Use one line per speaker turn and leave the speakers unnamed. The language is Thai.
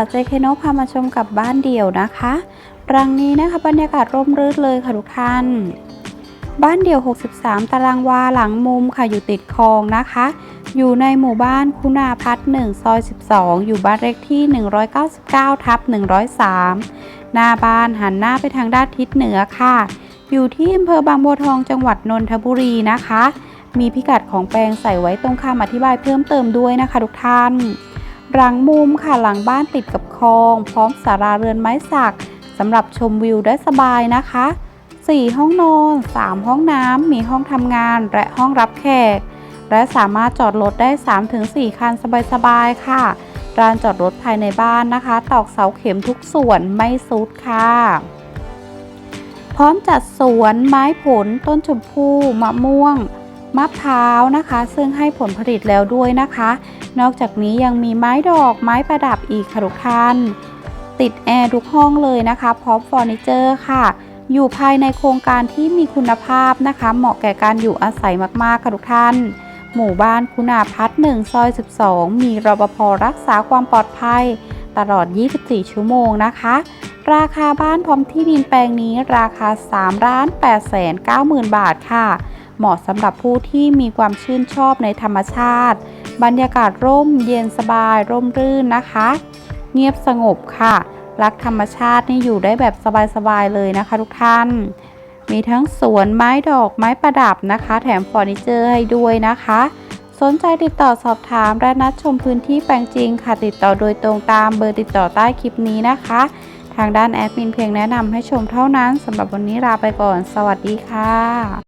าวเจเคโนพามาชมกับบ้านเดี่ยวนะคะรังนี้นะคะบรรยากาศร่มรื่นเลยค่ะทุกท่าน บ้านเดี่ยว 63 ตารางวาหลังมุมค่ะอยู่ติดคลองนะคะ อยู่ในหมู่บ้านคุณาพัฒน์1ซอย 12 อยู่บ้านเลขที่ 199 ทับ 103 หน้าบ้านหันหน้าไปทางด้านทิศเหนือค่ะ อยู่ที่อำเภอบางบัวทองจังหวัดนนทบุรีนะคะ มีพิกัดของแปลงใส่ไว้ตรงคำอธิบายเพิ่มเติมด้วยนะคะทุกท่าน หลังมุมค่ะหลังบ้านติดกับคลอง พร้อมศาลาเรือนไม้สักสำหรับชมวิวได้สบายนะคะ 4 ห้องนอน 3 ห้องน้ำมีห้องทำงานและห้องรับแขก และสามารถจอดรถได้ 3-4 คันสบายๆค่ะลานจอดรถภายในบ้านนะคะ ตอกเสาเข็มทุกส่วนไม่ซุดค่ะ พร้อมจัดสวนไม้ผลต้นชมพู่มะม่วง มะพร้าวนะคะ ซึ่งให้ผลผลิตแล้วด้วยนะคะ นอกจากนี้ยังมีไม้ดอกไม้ประดับอีกค่ะทุกท่าน ติดแอร์ทุกห้องเลยนะคะพร้อมเฟอร์นิเจอร์ค่ะ อยู่ภายในโครงการที่มีคุณภาพนะคะ เหมาะแก่การอยู่อาศัยมากๆค่ะทุกท่าน หมู่บ้านคุณาพัฒน์1ซอย 12 มีรปภรักษาความปลอดภัย ตลอด 24 ชั่วโมงนะคะ ราคาบ้านพร้อมที่ดินแปลงนี้ราคา3ล้าน8แสน9หมื่นบาทค่ะ เหมาะสำหรับผู้ที่มีความชื่นชอบในธรรมชาติ บรรยากาศร่มเย็นสบายร่มรื่นนะคะ เงียบสงบค่ะ รักธรรมชาตินี่อยู่ได้แบบสบายๆเลยนะคะทุกท่าน มีทั้งสวนไม้ดอกไม้ประดับนะคะ แถมเฟอร์นิเจอร์ให้ด้วยนะคะสนใจติดต่อสอบถามและนัดชมพื้นที่แปลงจริงค่ะติดต่อโดยตรงตามเบอร์ติดต่อใต้คลิปนี้นะคะ ทางด้านแอดมินเพียงแนะนำให้ชมเท่านั้นสำหรับวันนี้ลาไปก่อน สวัสดีค่ะ